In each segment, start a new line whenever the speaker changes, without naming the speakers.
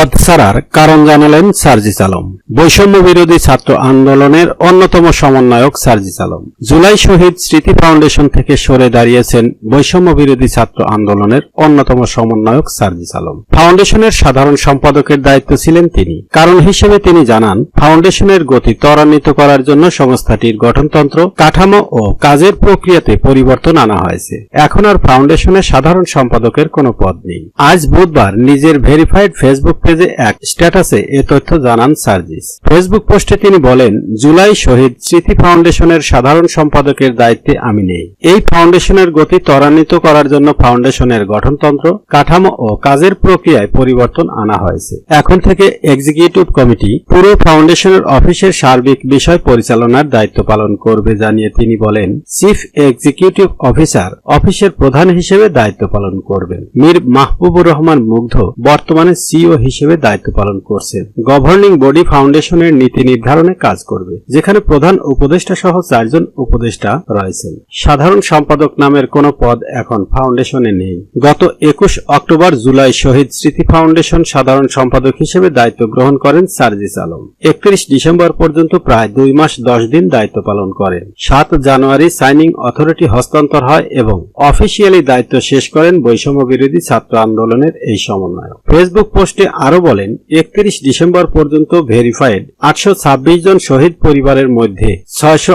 পদ ছাড়ার কারণ জানালেন সার্জিস আলম। বৈষম্য বিরোধী ছাত্র আন্দোলনের অন্যতম সমন্বয়ক সার্জিস আলম। জুলাই শহীদ স্মৃতি ফাউন্ডেশন থেকে সরে দাঁড়িয়েছেন বৈষম্য বিরোধী ছাত্র আন্দোলনের অন্যতম সমন্বয়ক সার্জিস আলম। ফাউন্ডেশনের সাধারণ সম্পাদকের দায়িত্ব ছিলেন তিনি। কারণ হিসেবে তিনি জানান, ফাউন্ডেশনের গতি ত্বরান্বিত করার জন্য সংস্থাটির গঠনতন্ত্র, কাঠামো ও কাজের প্রক্রিয়াতে পরিবর্তন আনা হয়েছে। এখন আর ফাউন্ডেশনের সাধারণ সম্পাদকের কোনো পদ নেই। আজ বুধবার নিজের ভেরিফাইড ফেসবুক পেজে এক স্ট্যাটাসে এ তথ্য জানান সার্জিস। ফেসবুক পোস্টে তিনি বলেন, জুলাই শহীদ স্মৃতি ফাউন্ডেশনের সাধারণ সম্পাদকের দায়িত্বে আমি নেই। এই ফাউন্ডেশনের গতি ত্বরান্বিত করার জন্য ফাউন্ডেশনের গঠনতন্ত্র, কাঠামো ও কাজের প্রক্রিয়ায় পরিবর্তন আনা হয়েছে। এখন থেকে এক্সিকিউটিভ কমিটি পুরো ফাউন্ডেশনের অফিসের সার্বিক বিষয় পরিচালনার দায়িত্ব পালন করবে জানিয়ে তিনি বলেন, চিফ এক্সিকিউটিভ অফিসার অফিসের প্রধান হিসেবে দায়িত্ব পালন করবেন। মীর মাহবুবুর রহমান মুগ্ধ, বর্তমানে সিও হিসেবে দায়িত্ব পালন করছেন গভর্নিং বডি ফাউন্ডেশনের নীতি নির্ধারণে কাজ করবে, যেখানে প্রধান উপদেষ্টা সহ চারজন উপদেষ্টা রয়েছেন। সাধারণ সম্পাদক নামের কোনো পদ এখন ফাউন্ডেশনে নেই। গত একুশ অক্টোবর জুলাই শহীদ স্মৃতি ফাউন্ডেশন সাধারণ সম্পাদক হিসেবে দায়িত্ব গ্রহণ করেন সার্জিস আলম। একত্রিশ ডিসেম্বর পর্যন্ত প্রায় দুই মাস দশ দিন দায়িত্ব পালন করেন। সাত জানুয়ারি সাইনিং অথরিটি হস্তান্তর হয় এবং অফিসিয়ালি দায়িত্ব শেষ করেন বৈষম্য বিরোধী ছাত্র আন্দোলনের এই সমন্বয় ফেসবুক পোস্টে আরও বলেন, একত্রিশ ডিসেম্বর পর্যন্ত ভেরিফাইড আটশো ছাব্বিশ জন শহীদ পরিবারের মধ্যে ছয়শো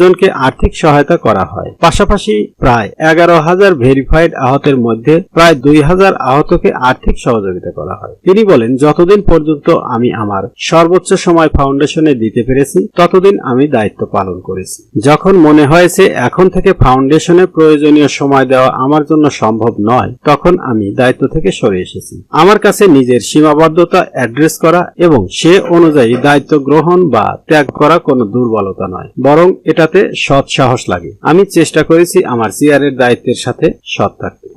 জনকে আর্থিক সহায়তা করা হয়। পাশাপাশি প্রায় এগারো হাজার ভেরিফাইড আহতের মধ্যে প্রায় দুই হাজার আহতকে আর্থিক সহযোগিতা করা হয়। তিনি বলেন, যতদিন পর্যন্ত আমি আমার সর্বোচ্চ সময় ফাউন্ডেশনে দিতে পেরেছি, ততদিন আমি দায়িত্ব পালন করেছি। যখন মনে হয়েছে এখন থেকে ফাউন্ডেশনে প্রয়োজনীয় সময় দেওয়া আমার জন্য সম্ভব নয়, তখন আমি দায়িত্ব থেকে সরে এসেছি। আমার কাছে নিজের সীমাবদ্ধতা অ্যাড্রেস করা এবং সে অনুযায়ী দায়িত্ব গ্রহণ বা ত্যাগ করা কোনো দুর্বলতা নয়, বরং এটাতে সৎ সাহস লাগে। আমি চেষ্টা করেছি আমার সিআরের দায়িত্বের সাথে সৎ থাকতে।